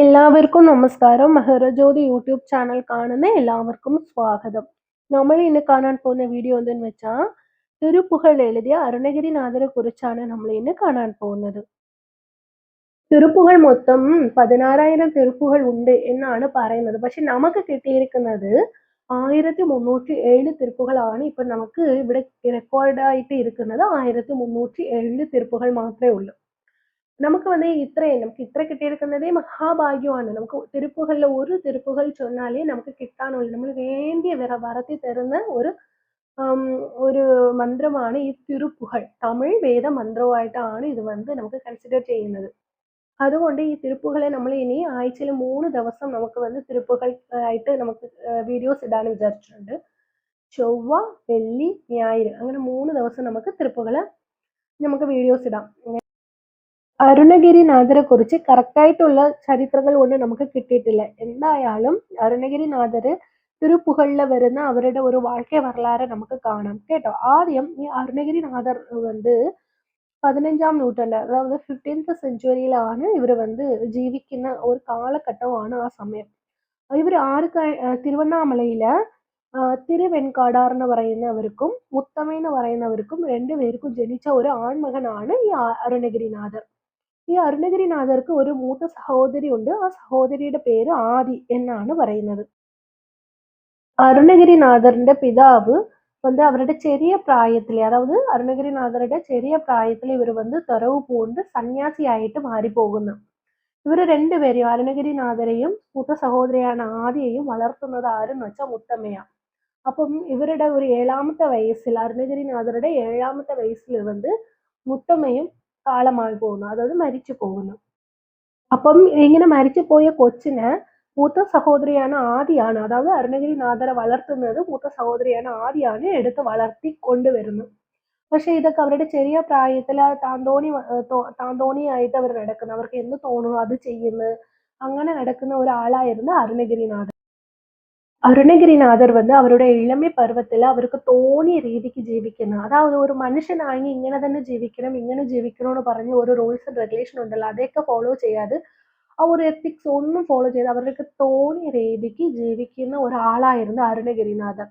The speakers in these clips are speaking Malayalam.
എല്ലാവർക്കും നമസ്കാരം. മഹരജ്യോതി യൂട്യൂബ് ചാനൽ കാണുന്ന എല്ലാവർക്കും സ്വാഗതം. നമ്മൾ ഇന്ന് കാണാൻ പോകുന്ന വീഡിയോ എന്തെന്ന് വെച്ചാൽ തിരുപ്പുകൾ എഴുതിയ അരുണഗിരിനാഥരെ കുറിച്ചാണ് നമ്മൾ ഇന്ന് കാണാൻ പോകുന്നത്. തിരുപ്പുകൾ മൊത്തം പതിനാറായിരം തിരുപ്പുകൾ ഉണ്ട് എന്നാണ് പറയുന്നത്. പക്ഷെ നമുക്ക് കിട്ടിയിരിക്കുന്നത് ആയിരത്തി മുന്നൂറ്റി ഏഴ് തിരുപ്പുകളാണ് ഇപ്പൊ നമുക്ക് ഇവിടെ റെക്കോർഡായിട്ട് ഇരിക്കുന്നത് ആയിരത്തി മുന്നൂറ്റി ഏഴ് തിരുപ്പുകൾ മാത്രമേ ഉള്ളൂ. നമുക്ക് വന്ന് ഇത്രയും നമുക്ക് ഇത്ര കിട്ടിയിരിക്കുന്നതേ മഹാഭാഗ്യമാണ്. നമുക്ക് തിരുപ്പുകളിൽ ഒരു തിരുപ്പുകൾ ചൊന്നാലേ നമുക്ക് കിട്ടാനുള്ളൂ. നമ്മൾ വേണ്ടിയ വിറ വറത്തി തരുന്ന ഒരു ഒരു മന്ത്രമാണ് ഈ തിരുപ്പുകൾ. തമിഴ് വേദ മന്ത്രവുമായിട്ടാണ് ഇത് വന്ന് നമുക്ക് കൺസിഡർ ചെയ്യുന്നത്. അതുകൊണ്ട് ഈ തിരുപ്പുകളെ നമ്മൾ ഇനി ആഴ്ചയിൽ മൂന്ന് ദിവസം നമുക്ക് വന്ന് തിരുപ്പുകൾ ആയിട്ട് നമുക്ക് വീഡിയോസ് ഇടാൻ വിചാരിച്ചിട്ടുണ്ട്. ചൊവ്വ വെള്ളി ഞായർ അങ്ങനെ മൂന്ന് ദിവസം നമുക്ക് തിരുപ്പുകൾ നമുക്ക് വീഡിയോസ് ഇടാം. അരുണഗിരിനാഥരെ കുറിച്ച് കറക്റ്റായിട്ടുള്ള ചരിത്രങ്ങൾ കൊണ്ട് നമുക്ക് കിട്ടിയിട്ടില്ല എന്തായാലും അരുണഗിരിനാഥര് തിരുപ്പുകളിൽ വരുന്ന അവരുടെ ഒരു വാഴ്ക്കை வரலாறை നമുക്ക് കാണാം കേട്ടോ ആദ്യം ഈ അരുണഗിരിനാഥർ வந்து പതിനഞ്ചാം നൂറ്റാണ്ട് അതായത് ഫിഫ്റ്റീൻത്ത് സെഞ്ചുറിയിലാണ് ഇവർ വന്ന് ജീവിക്കുന്ന ഒരു കാലഘട്ടമാണ് ആ സമയം ഇവർ ആർക്ക് തിരുവണ്ണാമലയില് ആ, തിരുവെൺകാടാർ എന്ന് പറയുന്നവർക്കും മുത്തമ്മ എന്ന് പറയുന്നവർക്കും രണ്ടുപേർക്കും ജനിച്ച ഒരു ആൺമകനാണ് ഈ ആ- അരുണഗിരിനാഥർ ഈ അരുണഗിരിനാഥർക്ക് ഒരു മൂത്ത സഹോദരി ഉണ്ട് ആ സഹോദരിയുടെ പേര് ആദി എന്നാണ് പറയുന്നത്. അരുണഗിരിനാഥറിന്റെ പിതാവ് വന്ന് അവരുടെ ചെറിയ പ്രായത്തിലെ അതായത് അരുണഗിരിനാഥറുടെ ചെറിയ പ്രായത്തിൽ ഇവർ വന്ന് തുറവ് പൂണ്ട് സന്യാസിയായിട്ട് മാറിപ്പോകുന്നു. ഇവർ രണ്ടുപേരെയും അരുണഗിരിനാഥരെയും മൂത്ത സഹോദരിയാണ് ആദിയെയും വളർത്തുന്നത് ആരെന്ന് വെച്ചാൽ മുത്തമ്മയാണ് അപ്പം ഇവരുടെ ഒരു ഏഴാമത്തെ വയസ്സിൽ അരുണഗിരിനാഥരുടെ ഏഴാമത്തെ വയസ്സിൽ വന്ന് മുത്തമ്മയും കാലമായി പോകുന്നു. അതായത് മരിച്ചു പോകുന്നു. അപ്പം ഇങ്ങനെ മരിച്ചു പോയ കൊച്ചിന് മൂത്ത സഹോദരിയാണ് ആദിയാണ്. അതായത് അരുണഗിരിനാഥരെ വളർത്തുന്നത് മൂത്ത സഹോദരിയാണ് ആദിയാണ് എടുത്ത് വളർത്തി കൊണ്ടുവരുന്നു. പക്ഷെ ഇതൊക്കെ അവരുടെ ചെറിയ പ്രായത്തിൽ താന്തോണി വ- ആയിട്ട് തോ- താന്തോണിയായിട്ട് അവർ നടക്കുന്നു. അവർക്ക് എന്ത് തോന്നുന്നു? അത് ചെയ്യുന്നു? അങ്ങനെ നടക്കുന്ന ഒരാളായിരുന്നു അരുണഗിരിനാഥർ അരുണഗിരിനാഥർ വന്ന് അവരുടെ ഇളമി പർവത്തിൽ അവർക്ക് തോന്നിയ രീതിക്ക് ജീവിക്കുന്ന. അതായത് ഒരു മനുഷ്യനായി ഇങ്ങനെ തന്നെ ജീവിക്കണം ഇങ്ങനെ ജീവിക്കണം എന്ന് പറഞ്ഞ് ഒരു റൂൾസ് ആൻഡ് റെഗുലേഷൻ ഉണ്ടല്ലോ അതൊക്കെ ഫോളോ ചെയ്യാതെ ആ ഒരു എത്തിക്സ് ഒന്നും ഫോളോ ചെയ്ത് അവർക്ക് തോന്നിയ രീതിക്ക് ജീവിക്കുന്ന ഒരാളായിരുന്നു അരുണഗിരിനാഥർ.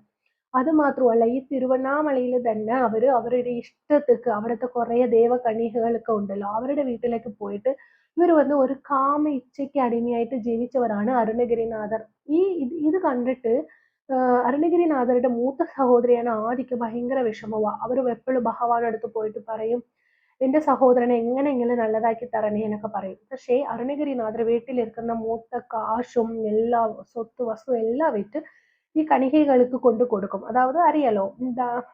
അത് മാത്രമല്ല ഈ തിരുവണ്ണാമലയിൽ തന്നെ അവർ അവരുടെ ഇഷ്ടത്തിക്ക് അവിടുത്തെ കുറേ ദേവകണികകളൊക്കെ ഉണ്ടല്ലോ അവരുടെ വീട്ടിലേക്ക് പോയിട്ട് ഇവർ വന്ന് ഒരു കാമ ഇച്ഛയ്ക്ക് അടിമയായിട്ട് ജീവിച്ചവരാണ് അരുണഗിരിനാഥർ. ഈ ഇത് കണ്ടിട്ട് അരുണഗിരിനാഥരുടെ മൂത്ത സഹോദരിയാണ് ആദിക്ക് ഭയങ്കര വിഷമമാണ് അവർ എപ്പോഴും ഭഗവാന്റെ അടുത്ത് പോയിട്ട് പറയും എന്റെ സഹോദരനെ എങ്ങനെയെങ്കിലും നല്ലതാക്കി തരണേ എന്നൊക്കെ പറയും. പക്ഷേ അരുണഗിരിനാഥർ വീട്ടിലിരിക്കുന്ന മൂത്ത കാശും എല്ലാ സ്വത്ത് വസ്തു എല്ലാം വിറ്റ് ഈ കണികകൾക്ക് കൊണ്ടു കൊടുക്കും. അതായത് അറിയാലോ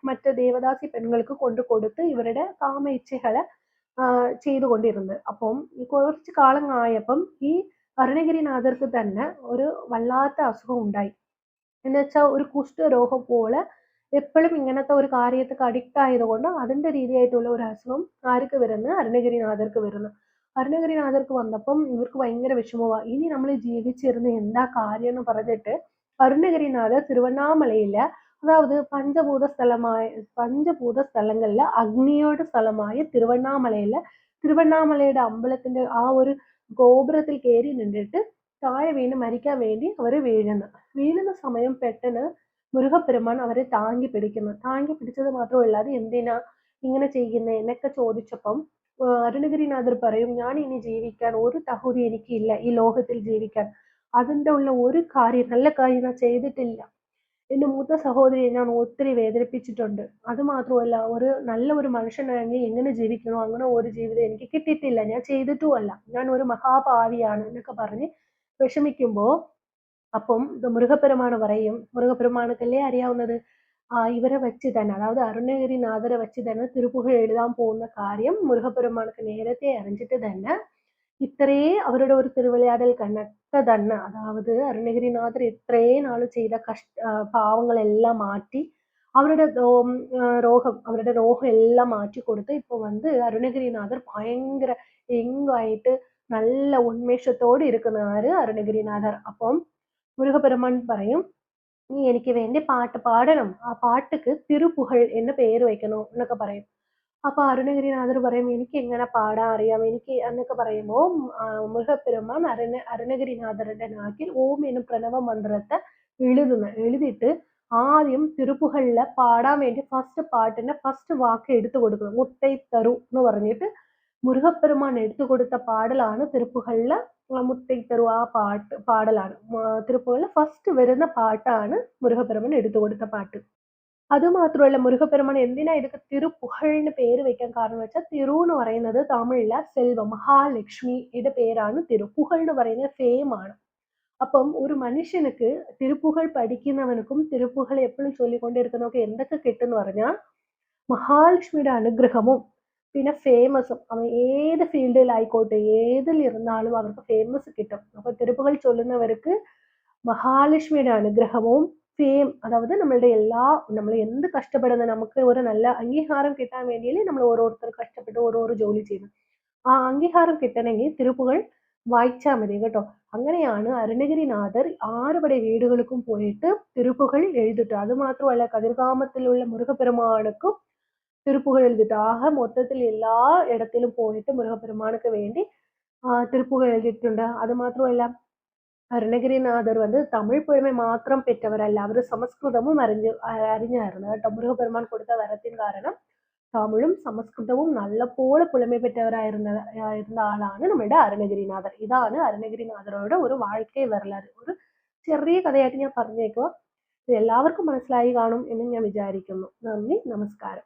മറ്റ് ദേവദാസി പെണ്ണുങ്ങൾക്ക് കൊണ്ടു കൊടുത്ത് ഇവരുടെ കാമ ഇച്ഛകളെ ചെയ്തു ചെയ്തുകൊണ്ടിരുന്നത്. അപ്പം കുറച്ച് കാലം ആയപ്പം ഈ അരുണഗിരിനാഥർക്ക് തന്നെ ഒരു വല്ലാത്ത അസുഖം ഉണ്ടായി. എന്ന് വെച്ചാൽ ഒരു കുഷ്ഠരോഗം പോലെ എപ്പോഴും ഇങ്ങനത്തെ ഒരു കാര്യത്തൊക്കെ അഡിക്റ്റ് ആയതുകൊണ്ട് അതിന്റെ രീതിയായിട്ടുള്ള ഒരു അസുഖം ആർക്ക് വരുന്നു? അരുണഗിരിനാഥർക്ക് വരുന്നു. അരുണഗിരിനാഥർക്ക് വന്നപ്പം ഇവർക്ക് ഭയങ്കര വിഷമമാണ് ഇനി നമ്മൾ ജീവിച്ചിരുന്ന് എന്താ കാര്യം എന്ന് പറഞ്ഞിട്ട് അരുണഗിരിനാഥർ തിരുവണ്ണാമലയിൽ അതായത് പഞ്ചഭൂത സ്ഥലമായ പഞ്ചഭൂത സ്ഥലങ്ങളിൽ അഗ്നിയുടെ സ്ഥലമായ തിരുവണ്ണാമലയിലെ തിരുവണ്ണാമലയുടെ അമ്പലത്തിന്റെ ആ ഒരു ഗോപുരത്തിൽ കയറി നിന്നിട്ട് താഴെ വീണ് മരിക്കാൻ വേണ്ടി അവർ വീഴുന്നു. വീഴുന്ന സമയം പെട്ടെന്ന് മുരുകപ്പെരുമാൻ അവരെ താങ്ങി പിടിക്കുന്നു. താങ്ങി പിടിച്ചത് മാത്രമല്ല അത് എന്തിനാ ഇങ്ങനെ ചെയ്യുന്നത് എന്നൊക്കെ ചോദിച്ചപ്പം അരുണഗിരിനാഥർ പറയും ഞാൻ ഇനി ജീവിക്കാൻ ഒരു തഹുതി എനിക്കില്ല ഈ ലോകത്തിൽ ജീവിക്കാൻ. അതിന്റെ ഉള്ള ഒരു കാര്യം നല്ല കാര്യം ഞാൻ ചെയ്തിട്ടില്ല. എന്റെ മൂത്ത സഹോദരിയെ ഞാൻ ഒത്തിരി വേദനിപ്പിച്ചിട്ടുണ്ട്. അത് മാത്രമല്ല ഒരു നല്ല ഒരു മനുഷ്യനാണെങ്കിൽ എങ്ങനെ ജീവിക്കണോ അങ്ങനെ ഒരു ജീവിതം എനിക്ക് കിട്ടിയിട്ടില്ല. ഞാൻ ചെയ്തിട്ടുമല്ല. ഞാൻ ഒരു മഹാഭാവിയാണ് എന്നൊക്കെ പറഞ്ഞ് വിഷമിക്കുമ്പോൾ അപ്പം മൃഗപെരുമാണ് പറയും മൃഗപെരുമാണക്കല്ലേ അറിയാവുന്നത്? ആ ഇവരെ വെച്ച് തന്നെ അതായത് അരുണഗിരിനാഥരെ വെച്ച് തന്നെ തിരുപ്പുകൾ എഴുതാൻ പോകുന്ന കാര്യം മുരുകപ്പെരുമാണക്ക് നേരത്തെ അറിഞ്ഞിട്ട് തന്നെ ഇത്രേ അവരുടെ ഒരു തിരുവിളയാടൽ കണക്ക തന്നെ അതായത് അരുണഗിരിനാഥർ ഇത്രയും നാൾ ചെയ്ത കഷ്ട ആ, പാവങ്ങളെല്ലാം മാറ്റി അവരുടെ ദോ- ആ, രോഗം അവരുടെ രോഗം എല്ലാം മാറ്റി കൊടുത്ത് ഇപ്പൊ வந்து അരുണഗിരിനാഥർ ഭയങ്കര യങ്ങായിട്ട് നല്ല ഉന്മേഷത്തോടെ ഇരിക്കുന്ന ആര് അരുണഗിരിനാഥർ അപ്പം മുരുകപ്പെരുമാൻ പറയും നീ എനിക്ക് വേണ്ടി പാട്ട് പാടണം ആ പാട്ടുക്ക് തിരുപ്പുകൾ എന്ന് പേര് വെക്കണം എന്നൊക്കെ പറയും അപ്പൊ അരുണഗിരിനാഥർ പറയും എനിക്ക് എങ്ങനെ പാടാൻ അറിയാം? എനിക്ക് എന്നൊക്കെ പറയുമ്പോൾ മുരുകപ്പെരുമാൻ അരുണ അരുണഗിരിനാഥരുടെ നാക്കിൽ ഓം എന്ന പ്രണവ മന്ത്രത്തെ എഴുതുന്ന എഴുതിയിട്ട് ആദ്യം തിരുപ്പുകളിൽ പാടാൻ വേണ്ടി ഫസ്റ്റ് പാട്ടിന്റെ ഫസ്റ്റ് വാക്ക് എടുത്തു കൊടുക്കുന്നു. മുത്തൈ തരു എന്ന് പറഞ്ഞിട്ട് മുരുകപ്പെരുമാൻ എടുത്തു കൊടുത്ത പാടലാണ് തിരുപ്പുകളിൽ മുത്തൈ തരു ആ പാട്ട് പാടലാണ്. തിരുപ്പുകളിൽ ഫസ്റ്റ് വരുന്ന പാട്ടാണ് മുരുകപ്പെരുമാൻ എടുത്തു കൊടുത്ത പാട്ട്. അതുമാത്രമല്ല മുരുകപ്പെരുമാൻ എന്തിനാ ഇതൊക്കെ തിരുപുഹഴിന് പേര് വെക്കാൻ കാരണം വെച്ചാൽ തിരു എന്ന് പറയുന്നത് തമിഴിലെ സെൽവം മഹാലക്ഷ്മിയുടെ പേരാണ് തിരു. പുഹൾ എന്ന് പറയുന്നത് ഫെയിം ആണ്. അപ്പം ഒരു മനുഷ്യനക്ക് തിരുപ്പുകൾ പഠിക്കുന്നവനക്കും തിരുപ്പുകൾ എപ്പോഴും ചൊല്ലിക്കൊണ്ടിരിക്കുന്നവർക്ക് എന്തൊക്കെ കിട്ടും എന്ന് പറഞ്ഞാൽ മഹാലക്ഷ്മിയുടെ അനുഗ്രഹവും പിന്നെ ഫേമസും അവൻ ഏത് ഫീൽഡിലായിക്കോട്ടെ ഏതിൽ ഇരുന്നാലും അവർക്ക് ഫേമസ് കിട്ടും. അപ്പൊ തിരുപ്പുകൾ ചൊല്ലുന്നവർക്ക് മഹാലക്ഷ്മിയുടെ അനുഗ്രഹവും ഫെയിം അതായത് നമ്മളുടെ എല്ലാ നമ്മൾ എന്ത് കഷ്ടപ്പെടുന്ന നമുക്ക് ഒരു നല്ല അംഗീകാരം കിട്ടാൻ വേണ്ടിയല്ലേ നമ്മൾ ഓരോരുത്തർ കഷ്ടപ്പെട്ട് ഓരോരോ ജോലി ചെയ്യുന്നത് ആ അംഗീകാരം കിട്ടണമെങ്കിൽ തിരുപ്പുകൾ വായിച്ചാൽ മതി കേട്ടോ അങ്ങനെയാണ് അരുണഗിരിനാഥർ ആറുപടെ വീടുകൾക്കും പോയിട്ട് തിരുപ്പുകൾ എഴുതിട്ടു അത് മാത്രമല്ല കതിർകാമത്തിലുള്ള മുരുകപ്പെരുമാണുക്കും തിരുപ്പുകൾ എഴുതിട്ടു ആകെ മൊത്തത്തിൽ എല്ലാ ഇടത്തിലും പോയിട്ട് മുരുകപ്പെരുമാണുക്ക് വേണ്ടി തിരുപ്പുകൾ എഴുതിയിട്ടുണ്ട് അത് മാത്രമല്ല அருணகிரிநாதர் വന്ന് തമിഴ് புலமை മാത്രം പെറ്റവരല്ല അവർ സംസ്കൃതവും അറിഞ്ഞു അറിഞ്ഞായിരുന്നു. കേട്ടോ മുരുകപെരുമാൻ കൊടുത്ത വരത്തിൻ കാരണം തമിഴും സംസ്കൃതവും നല്ലപോലെ പുലമേ പെറ്റവരായിരുന്ന ആയിരുന്ന ആളാണ് നമ്മുടെ അരുണഗിരിനാഥർ. ഇതാണ് അരുണഗിരിനാഥരോട് ഒരു വാഴ്ക്കൈ വരലാറ്. ഒരു ചെറിയ കഥയായിട്ട് ഞാൻ പറഞ്ഞേക്കുക എല്ലാവർക്കും മനസ്സിലായി കാണും എന്ന് ഞാൻ വിചാരിക്കുന്നു. നന്ദി നമസ്കാരം.